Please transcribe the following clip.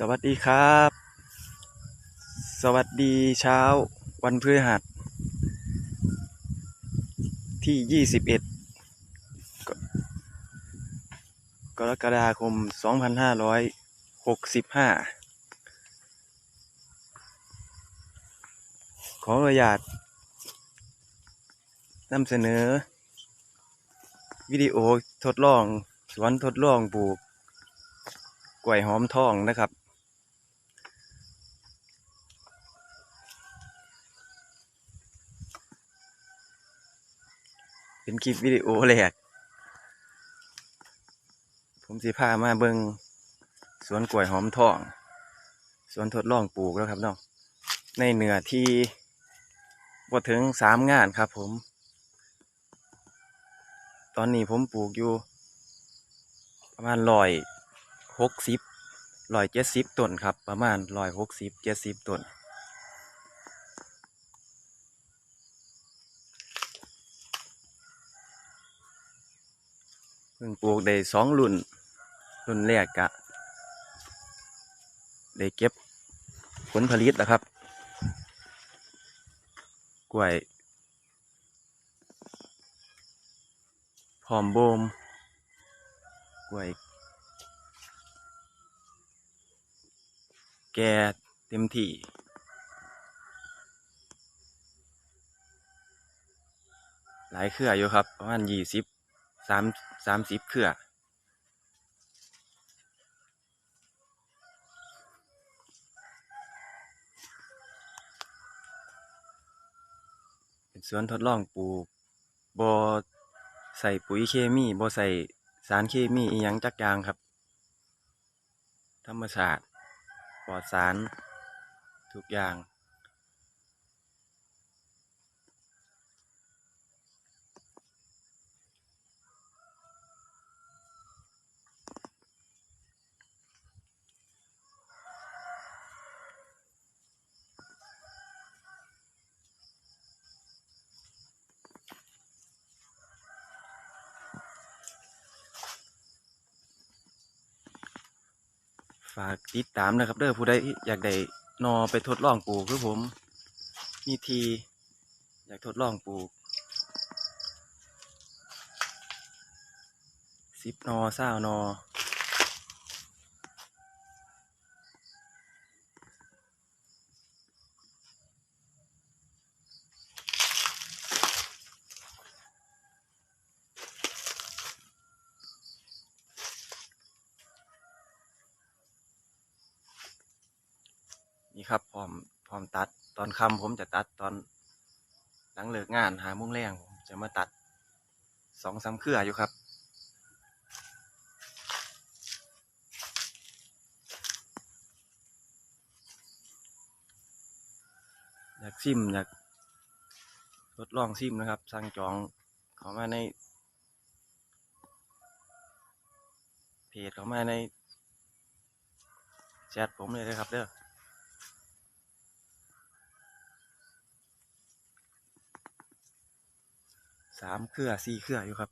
สวัสดีครับ สวัสดีเช้าวันพฤหัส ที่ 21กกรกฎาคม 2565 ขออนุญาตนำเสนอ วิดีโอทดลอง สวนทดลองปลูกกล้วยหอมทองนะครับ เป็นคลิปวิดีโอแรก ผมสิพามาเบิงสวนกล้วยหอมทอง สวนทดลองปลูกแล้วครับเนาะในเหนือที่บ่ถึงสามงานครับผม ตอนนี้ผมปลูกอยู่ ประมาณร้อยหกสิบร้อยเจ็ดสิบต้นครับ ประมาณร้อยหกสิบเจ็ดสิบต้น เพิ่งปลูกได้สองรุ่น รุ่นแรกกะได้เก็บผลผลิตแล้วครับ กล้วยพร้อมโบม กล้วย แก่เต็มที่หลายเครืออยู่ครับ ประมาณยี่สิบ สามสามสิบเครือสวนทดลองปลูกบอใส่ปุ๋ยเคมีบอใส่สารเคมีอีหยังจักอยางครับ ธรรมชาติปลอดสารทุกอย่าง ฝากติดตามนะครับเด้อผู้ใดอยากได้นอไปทดลองปลูกคือผม มีที อยากทดลองปลูกสิบนอเศร้านอ นี่ครับพร้อมพร้อมตัดตอนค่ำผมจะตัดตอน หลังเลิกงานหาโมุ้งแรงผมจะมาตัดสองสามเครืออยู่ครับอยากซิมอยากทดลองซิมนะครับสั่งจองเขามาใน เพจเขามาในแชทผมเลยนะครับเด้อ สามเครือสี่เครืออยู่ครับ